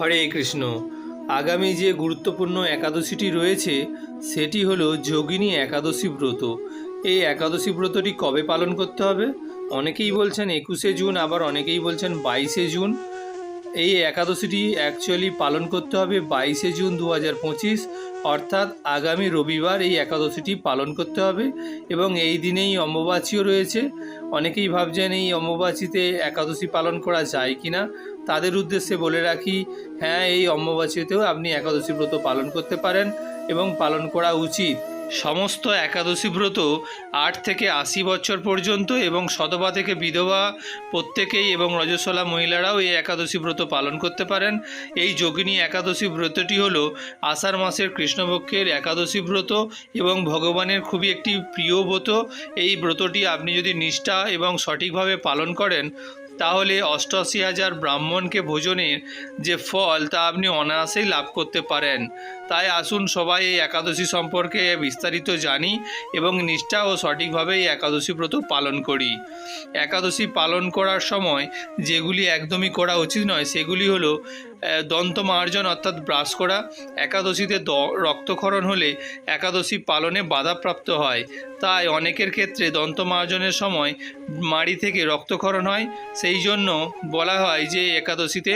হরে কৃষ্ণ। আগামী যে গুরুত্বপূর্ণ একাদশীটি রয়েছে, সেটি হলো যোগিনী একাদশী ব্রত। এই একাদশী ব্রতটি কবে পালন করতে হবে? অনেকেই বলছেন একুশে জুন, আবার অনেকেই বলছেন বাইশে জুন। এই একাদশীটি অ্যাকচুয়ালি পালন করতে হবে বাইশে জুন দু হাজার পঁচিশ, অর্থাৎ আগামী রবিবার এই একাদশীটি পালন করতে হবে এবং এই দিনেই অম্বুবাচীও রয়েছে। অনেকেই ভাবছেন এই অম্বুবাচীতে একাদশী পালন করা যায় কি না তাদের উদ্দেশ্যে বলে রাখি হ্যাঁ এই অম্বুবাচীতেও আপনি একাদশী ব্রত পালন করতে পারেন এবং পালন করা উচিত। সমস্ত একাদশী ব্রত আট থেকে আশি বছর পর্যন্ত এবং সধবা থেকে বিধবা প্রত্যেকেই এবং রজস্বলা মহিলারাও এই একাদশী ব্রত পালন করতে পারেন। এই যোগিনী একাদশী ব্রতটি হল আষাঢ় মাসের কৃষ্ণপক্ষের একাদশী ব্রত এবং ভগবানের খুবই একটি প্রিয় ব্রত। এই ব্রতটি আপনি যদি নিষ্ঠা এবং সঠিকভাবে পালন করেন, তাহলে অষ্টআশি হাজার ব্রাহ্মণকে ভোজনের যে ফল তা আপনি অনায়াসেই লাভ করতে পারেন। তাই আসুন সবাই এই একাদশী সম্পর্কে বিস্তারিত জানি এবং নিষ্ঠা ও সঠিকভাবে এই একাদশী ব্রত পালন করি। একাদশী পালন করার সময় যেগুলি একদমই করা উচিত নয়, সেগুলি হলো দন্তমার্জন অর্থাৎ ব্রাশ করা। একাদশীতে রক্তক্ষরণ হলে একাদশী পালনে বাধাপ্রাপ্ত হয়। তাই অনেকের ক্ষেত্রে দন্তমার্জনের সময় মাড়ি থেকে রক্তক্ষরণ হয়। সেই জন্য বলা হয় যে একাদশীতে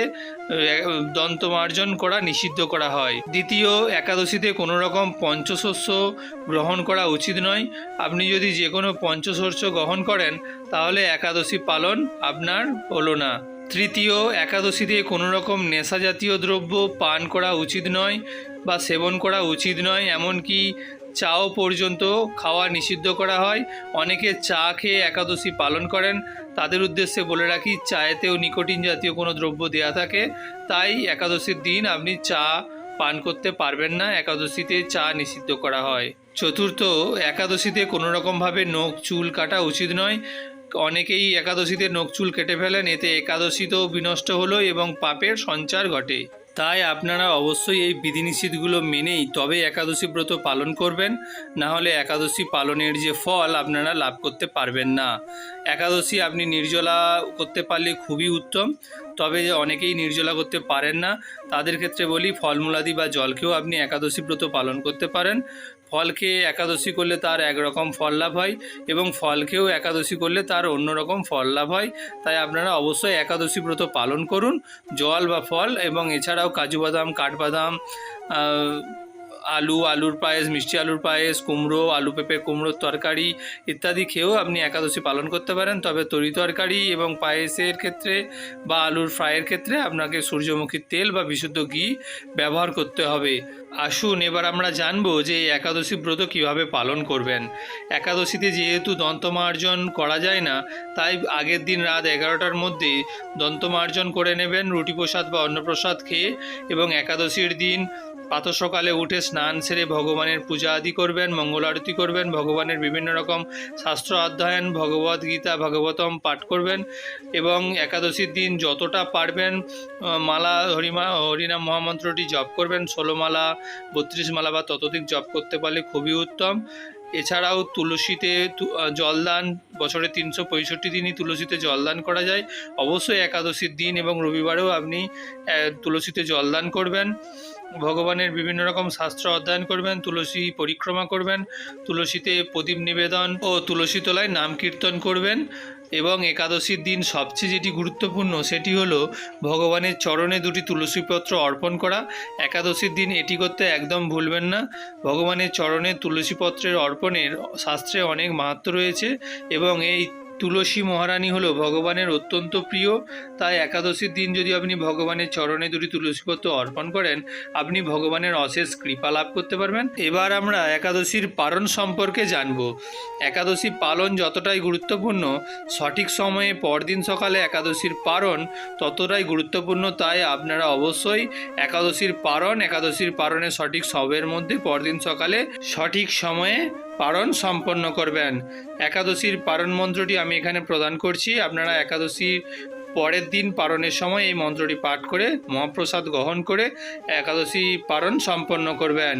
দন্তমার্জন করা নিষিদ্ধ করা হয়। দ্বিতীয় একাদশীতে কোনো রকম পঞ্চশস্য গ্রহণ করা উচিত নয়। আপনি যদি যে কোনো পঞ্চশস্য গ্রহণ করেন, তাহলে একাদশী পালন আপনার হলো না। তৃতীয়, একাদশীতে কোনো রকম নেশা জাতীয় দ্রব্য পান করা উচিত নয় বা সেবন করা উচিত নয়, এমনকি চাও পর্যন্ত খাওয়া নিষিদ্ধ করা হয়। অনেকে চা খেয়ে একাদশী পালন করেন। তাদের উদ্দেশ্যে বলে রাখি, চায়েতেও নিকোটিন জাতীয় কোনো দ্রব্য দেওয়া থাকে। তাই একাদশীর দিন আপনি চা পান করতে পারবেন না, একাদশীতে চা নিষিদ্ধ করা হয়। চতুর্থ, একাদশীতে কোনো রকমভাবে নখ চুল কাটা উচিত নয়। অনেকেই একাদশীতে নখ চুল কেটে ফেলেন, এতে একাদশী তো বিনষ্ট হলো এবং পাপের সঞ্চার ঘটে। তাই আপনারা অবশ্যই এই বিধিনিষেধগুলো মেনেই তবে একাদশী ব্রত পালন করবেন, না হলে একাদশী পালনের যে ফল আপনারা লাভ করতে পারবেন না। একাদশী আপনি নির্জলা করতে পারলে খুবই উত্তম। তবে অনেকেই নির্জলা করতে পারেন না। তাদের ক্ষেত্রে বলি ফলমূলাদি বা জলকেও আপনি একাদশী ব্রত পালন করতে পারেন। ফল খেয়ে একাদশী করলে তার একরকম ফল লাভ হয় এবং ফল খেয়েও একাদশী করলে তার অন্যরকম ফল লাভ হয়। তাই আপনারা অবশ্যই একাদশী ব্রত পালন করুন। জল বা ফল এবং এছাড়াও কাজু বাদাম, কাঠবাদাম আলু, আলুর পায়েস, মিষ্টি আলুর পায়েস, কুমড়ো, আলু পেঁপে কুমড়োর তরকারি ইত্যাদি খেয়েও আপনি একাদশী পালন করতে পারেন। তবে তরি তরকারি এবং পায়েসের ক্ষেত্রে বা আলুর ফ্রাইয়ের ক্ষেত্রে আপনাকে সূর্যমুখীর তেল বা বিশুদ্ধ ঘি ব্যবহার করতে হবে। আসুন এবার আমরা জানব যে এই একাদশী ব্রত কীভাবে পালন করবেন। একাদশীতে যেহেতু দন্তমার্জন করা যায় না, তাই আগের দিন রাত এগারোটার মধ্যে দন্তমার্জন করে নেবেন, রুটি প্রসাদ বা অন্নপ্রসাদ খেয়ে এবং একাদশীর দিন প্রাতঃ সকালে উঠে স্নান সেরে ভগবানের পূজা আদি করবেন, মঙ্গল আরতি করবেন, ভগবানের বিভিন্ন রকম শাস্ত্র অধ্যয়ন ভগবদ গীতা, ভাগবতম পাঠ করবেন এবং একাদশীর দিন যতটা পারবেন মালা, হরিমা, হরিনাম মহামন্ত্রটি জপ করবেন। ষোলো মালা, বত্রিশ মালা বা ততোধিক জপ করতে পারলে খুবই উত্তম। এছাড়াও তুলসীতে জলদান, বছরে তিনশো পঁয়ষট্টি দিনই তুলসীতে জলদান করা যায়। অবশ্যই একাদশীর দিন এবং রবিবারেও আপনি তুলসীতে জলদান করবেন। ভগবানের বিভিন্ন রকম শাস্ত্র অধ্যয়ন করবেন, তুলসী পরিক্রমা করবেন, তুলসীতে প্রদীপ নিবেদন ও তুলসী তলায় নাম কীর্তন করবেন এবং একাদশীর দিন সবচেয়ে যেটি গুরুত্বপূর্ণ সেটি হলো ভগবানের চরণে দুটি তুলসীপত্র অর্পণ করা। একাদশীর দিন এটি করতে একদম ভুলবেন না। ভগবানের চরণে তুলসীপত্রের অর্পণের শাস্ত্রে অনেক মাহাত্ম রয়েছে এবং এই তুলসী মহারানী হলো ভগবানের অত্যন্ত প্রিয়। তাই একাদশীর দিন যদি আপনি ভগবানের চরণে দুটি তুলসীপত্র অর্পণ করেন, আপনি ভগবানের অশেষ কৃপা লাভ করতে পারবেন। এবার আমরা একাদশীর পালন সম্পর্কে জানব। একাদশী পালন যতটাই গুরুত্বপূর্ণ, সঠিক সময়ে পরদিন সকালে একাদশীর পালন ততটাই গুরুত্বপূর্ণ। তাই আপনারা অবশ্যই একাদশীর পালন, একাদশীর পালনের সঠিক সবের মধ্যে পরদিন সকালে সঠিক সময়ে পালন সম্পন্ন করবেন। একাদশীর পারণ মন্ত্রটি আমি এখানে প্রদান করছি। আপনারা একাদশীর পরের দিন পারণের সময় এই মন্ত্রটি পাঠ করে, মহাপ্রসাদ গ্রহণ করে একাদশী পারণ সম্পন্ন করবেন।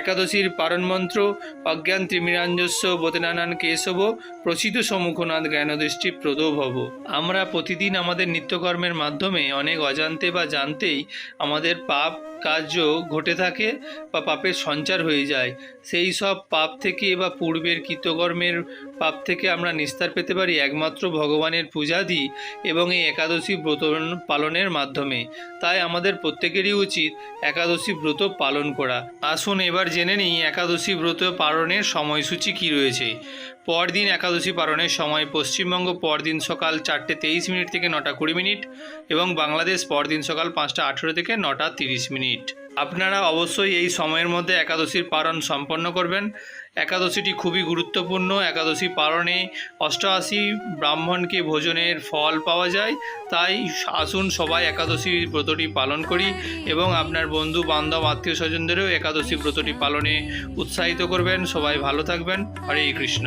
একাদশীর পারণ মন্ত্র, অজ্ঞান ত্রিমিরাঞ্জস্ব বোধনানান কেশব, প্রসিদ্ধ সম্মুখনাথ জ্ঞানদৃষ্টি প্রদ ভব আমরা প্রতিদিন আমাদের নিত্যকর্মের মাধ্যমে অনেক অজান্তে বা জানতেই আমাদের পাপ কার্য ঘটে থাকে বা পাপের সঞ্চার হয়ে যায়। সেই সব পাপ থেকে বা পূর্বের কৃতকর্মের পাপ থেকে আমরা নিস্তার পেতে পারি একমাত্র ভগবানের পূজাদি এবং এই একাদশী ব্রত পালনের মাধ্যমে। তাই আমাদের প্রত্যেকেরই উচিত একাদশী ব্রত পালন করা। আসুন এবার জেনে নিই একাদশী ব্রত পালনের সময়সূচি কী রয়েছে। পরদিন একাদশী পালনের সময় পশ্চিমবঙ্গ পরদিন সকাল চারটে তেইশ মিনিট থেকে নটা কুড়ি মিনিট এবং বাংলাদেশ পরদিন সকাল পাঁচটা আঠেরো থেকে নটা তিরিশ মিনিট। আপনারা অবশ্যই এই সময়ের মধ্যে একাদশীর পালন সম্পন্ন করবেন। একাদশীটি খুবই গুরুত্বপূর্ণ। একাদশী পালনে অষ্টআশি ব্রাহ্মণকে ভোজনের ফল পাওয়া যায়। তাই আসুন সবাই একাদশী ব্রতটি পালন করি এবং আপনার বন্ধু, বান্ধব, আত্মীয় স্বজনদেরও একাদশী ব্রতটি পালনে উৎসাহিত করবেন। সবাই ভালো থাকবেন। হরে কৃষ্ণ।